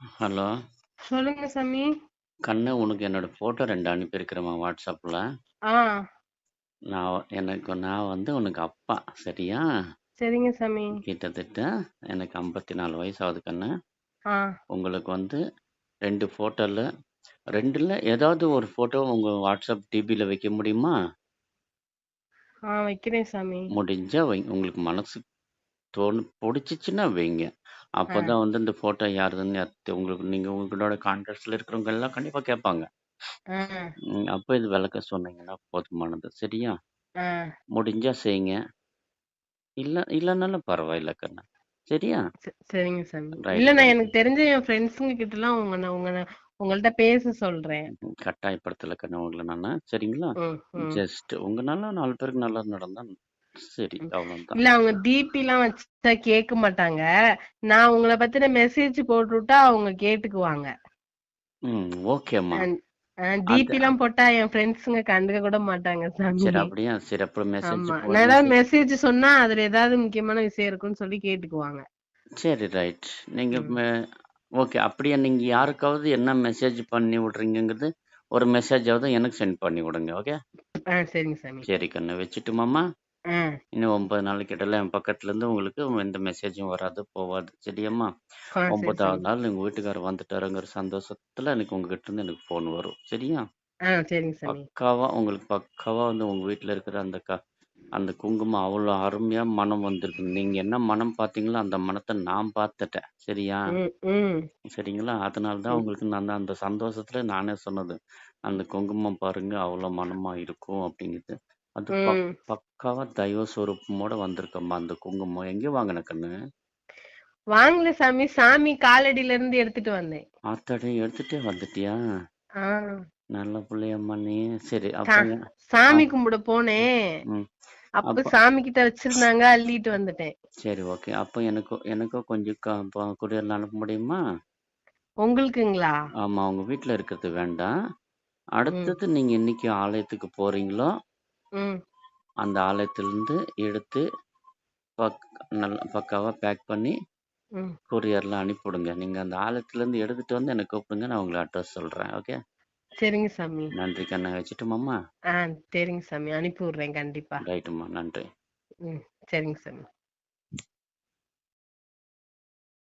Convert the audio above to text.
Hello. சொல்லுங்க சாமி. கண்ணு உனக்கு என்னோட ஃபோட்டோ 2 அனுப்பியிருக்கிறேன்மா வாட்ஸ்அப்ல. ஆ. நான் எனக்கு நான் வந்து உனக்கு அப்பா. சரியா? சரிங்க சாமி. கிட்டத்தட்ட எனக்கு 54 வயசு ஆகுது கண்ணு. ஆ. உங்களுக்கு வந்து 2 ஃபோட்டோல 2ல ஏதாவது ஒரு ஃபோட்டோ உங்க வாட்ஸ்அப் டிபில வைக்க முடியுமா? ஆ வைக்கிறேன் சாமி. முடிஞ்சா வைங்க. உங்களுக்கு மனசு தோணு புடிச்சுச்சுன்னா வைங்க. ஆ. அப்பதான் வந்து இந்த ஃபோட்டோ யாருதுன்னு அத் உங்களுக்கு நீங்க உங்களோட கான்டாக்ட்ஸ்ல இருக்கிறவங்க எல்லாம் கண்டிப்பா கேட்பாங்க. ம். அப்ப இது விளக்கம் சொன்னீங்கன்னா போதுமானது. சரியா? முடிஞ்சா செய்யுங்க. இல்ல இல்லன்னாலும் பரவாயில்ல கண்ணு. சரியா? ச சரிங்க சாமி. ரைட் இல்ல நான். எனக்கு தெரிஞ்ச என் ஃப்ரெண்ட்ஸுங்க கிட்டலாம் உங்க நான் உங்க நான் உங்கள்ட்ட பேச சொல்றேன். ம். கட்டாயப்படுத்தல கண்ணு உங்கள நானு. சரிங்களா? ம். ம். ஜஸ்ட் உங்கனால 4 பேருக்கு நல்லது நடந்தா சரி. அவ்வளவுதான். இல்ல அவங்க டிபிலாம் வச்சா கேட்க மாட்டாங்க. நான் உங்கள பத்தின மெசேஜ் போட்டுவிட்டா அவங்க கேட்டுக்குவாங்க. ம். ஓகேம்மா. அது டிபிலாம் போட்டா என் ஃப்ரெண்ட்ஸுங்க கண்டுக்க கூட மாட்டாங்க சாமி. சரி அப்படியா? சரி அப்புறம் மெசேஜ் நான் ஏதாவது மெசேஜ் சொன்னா அதுல ஏதாவது முக்கியமான விஷயம் இருக்குன்னு சொல்லி கேட்டுக்குவாங்க. சரி ரைட். நீங்க ஓகே. அப்படியே நீங்க யாருக்காவது என்ன மெசேஜ் பண்ணி விடுறீங்கங்கிறது ஒரு மெசேஜாவது எனக்கு சென்ட் பண்ணி விடுங்க. ஓகே? ஆ சரிங்க சாமி. சரி கண்ணு. வச்சுட்டுமாம்மா? இன்னும் 9 நாளைக்கு இடையில என் பக்கத்துல இருந்து உங்களுக்கு எந்த மெசேஜும் வராது, போவாது. சரியாம்மா? ஆ சரி 9வது சாமி. நாள் எங்க வீட்டுக்காரர் வந்துட்டாருங்கிற சந்தோஷத்துல எனக்கு உங்ககிட்ட இருந்து எனக்கு ஃபோன் வரும். சரியா? ஆ சரிங்க சாமி. பக்காவா உங்களுக்கு பக்காவா வந்து உங்க வீட்ல இருக்கிற அந்த க அந்த குங்குமம் அவ்வளோ அருமையா மனம் வந்திருக்கு. நீங்க என்ன மனம் பார்த்தீங்களோ அந்த மனத்த நான் பார்த்துட்டேன். சரியா? ம். ம். சரிங்களா? அதனால தான் ம். உங்களுக்கு நான் அந்த சந்தோஷத்துல நானே சொன்னது. அந்த குங்குமம் பாருங்க அவ்வளோ மணமா இருக்கும் அப்படிங்கிறது. அது பக் ம். பக்காவா தெய்வ சொரூபமோட வந்திருக்கம்மா அந்த குங்குமம். எங்க வாங்குன கண்ணு? வாங்கல சாமி. சாமி காலடியில இருந்து எடுத்துட்டு வந்தேன். ஆத்தாடி எடுத்துட்டே வந்துட்டியா? ஆ. நல்ல புள்ளையம்மா நீ. சரி சா அப்ப சாமி கும்பிட போனேன். ம். அப்ப அப்ப சாமி கிட்ட வச்சிருந்தாங்க அள்ளிட்டு வந்துட்டேன். சரி ஓகே. அப்ப எனக்கும் எனக்கும் கொஞ்சம் க ப கொரியர்ல அனுப்ப முடியுமா? உங்களுக்குங்களா? ஆமா. உங்க வீட்ல இருக்கிறது வேண்டாம். ம். அடுத்தது நீங்க என்னைக்கு ஆலயத்துக்கு போறீங்களோ ம். அந்த ஆலயத்திலிருந்து எடுத்து பக் நல்லா பக்காவா பேக் பண்ணி ம். கொரியர்ல அனுப்பிவிடுங்க. நீங்க அந்த ஆலயத்திலிருந்து எடுத்துட்டு வந்து என்ன கூப்பிடுங்க. நான் உங்களுக்கு அட்ரஸ் சொல்றேன். ஓகே? சரிங்க சாமி. நன்றி கண்ணு. வச்சுட்டுமாம்மா? ஆ சரிங்க சாமி. அனுப்பி விடுறேன் கண்டிப்பா. ரைட்டும்மா. நன்றி. ம். சரிங்க சாமி.